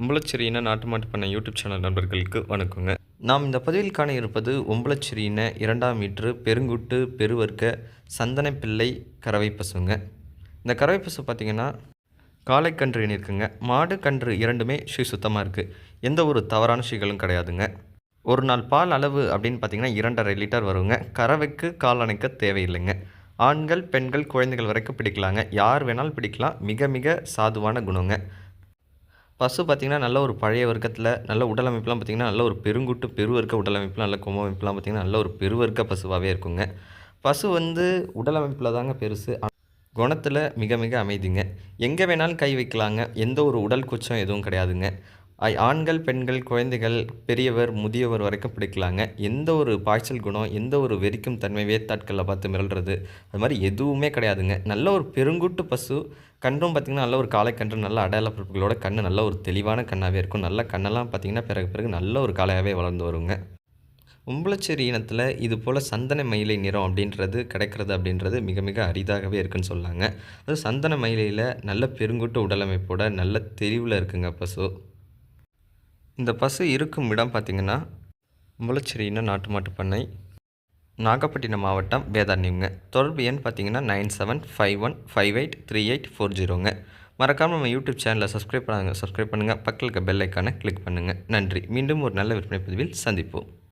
ஒம்பளச்சேரியின நாட்டு மாட்டு பண்ண யூடியூப் சேனல் நண்பர்களுக்கு வணக்கங்க. நாம் இந்த பதிவில் காண இருப்பது ஒம்பளச்சேரியின இரண்டாம் மீட்ரு பெருங்குட்டு பெருவர்க்க சந்தனப்பிள்ளை கறவை பசுங்க இந்த கறவை பசு பார்த்திங்கன்னா காளைக்கன்று இணைக்குங்க மாடு கன்று இரண்டுமே ஸ்ரீ சுத்தமாக இருக்குது எந்த ஒரு தவறான ஸ்ரீகளும் கிடையாதுங்க. ஒரு நாள் பால் அளவு அப்படின்னு பார்த்தீங்கன்னா இரண்டரை லிட்டர் வருங்க. கறவைக்கு கால் அணைக்க தேவையில்லைங்க. ஆண்கள் பெண்கள் குழந்தைகள் வரைக்கும் பிடிக்கலாங்க. யார் வேணாலும் பிடிக்கலாம். மிக மிக சாதுவான குணங்க. பசு பார்த்திங்கன்னா நல்ல ஒரு பழைய வர்க்கத்தில் நல்ல உடல் அமைப்புலாம் பார்த்திங்கன்னா நல்ல ஒரு பெருங்குட்டு பெருவர்க்க உடல் அமைப்புலாம் நல்ல கொம்ப அமைப்புலாம் பார்த்திங்கன்னா நல்ல ஒரு பெருவர்க்க பசுவாகவே இருக்குங்க. பசு வந்து உடல் அமைப்பில் தாங்க பெருசு. குணத்தில் மிக மிக அமைதிங்க. எங்கே வேணாலும் கை வைக்கலாங்க. எந்த ஒரு உடல் குச்சம் எதுவும் கிடையாதுங்க. ஆண்கள் பெண்கள் குழந்தைகள் பெரியவர் முதியவர் வரைக்கும் பிடிக்கலாங்க. எந்த ஒரு பாய்ச்சல் குணம் எந்த ஒரு வெறிக்கும் தன்மை வேத்தாட்களில் பார்த்து மிரள்றது அது மாதிரி எதுவுமே கிடையாதுங்க. நல்ல ஒரு பெருங்குட்டு பசு கன்றும் பார்த்திங்கன்னா நல்ல ஒரு காளைக்கன்று நல்ல அடையாள பொருட்களோட கண்ணு நல்ல ஒரு தெளிவான கண்ணாகவே இருக்கும். நல்ல கண்ணெல்லாம் பார்த்திங்கன்னா பிறகு பிறகு நல்ல ஒரு காளையாகவே வளர்ந்து வருங்க. உம்பளச்சேரி இனத்தில் இது போல் சந்தன மயிலை நிறம் அப்படின்றது கிடைக்கிறது அப்படின்றது மிக மிக அரிதாகவே இருக்குன்னு சொல்லாங்க. அது சந்தன மயிலையில் நல்ல பெருங்குட்டு உடலமைப்போட நல்ல தெளிவில் இருக்குங்க பசு. இந்த பசு இருக்கும் இடம் பார்த்திங்கன்னா முளச்சேரியின நாட்டு மாட்டு பண்ணை நாகப்பட்டினம் மாவட்டம் வேதாரணிங்க தொடர்பு எண் பார்த்தீங்கன்னா nine seven five one five eight three eight four ஜீரோங்க. மறக்காமல் நம்ம யூடியூப் சேனலை சப்ஸ்கிரைப் பண்ணுங்கள் சப்ஸ்கிரைப் பண்ணுங்கள் பக்கத்தில் இருக்க பெல் ஐக்கானை கிளிக் பண்ணுங்கள் நன்றி. மீண்டும் ஒரு நல்ல விற்பனை பதிவில் சந்திப்போம்.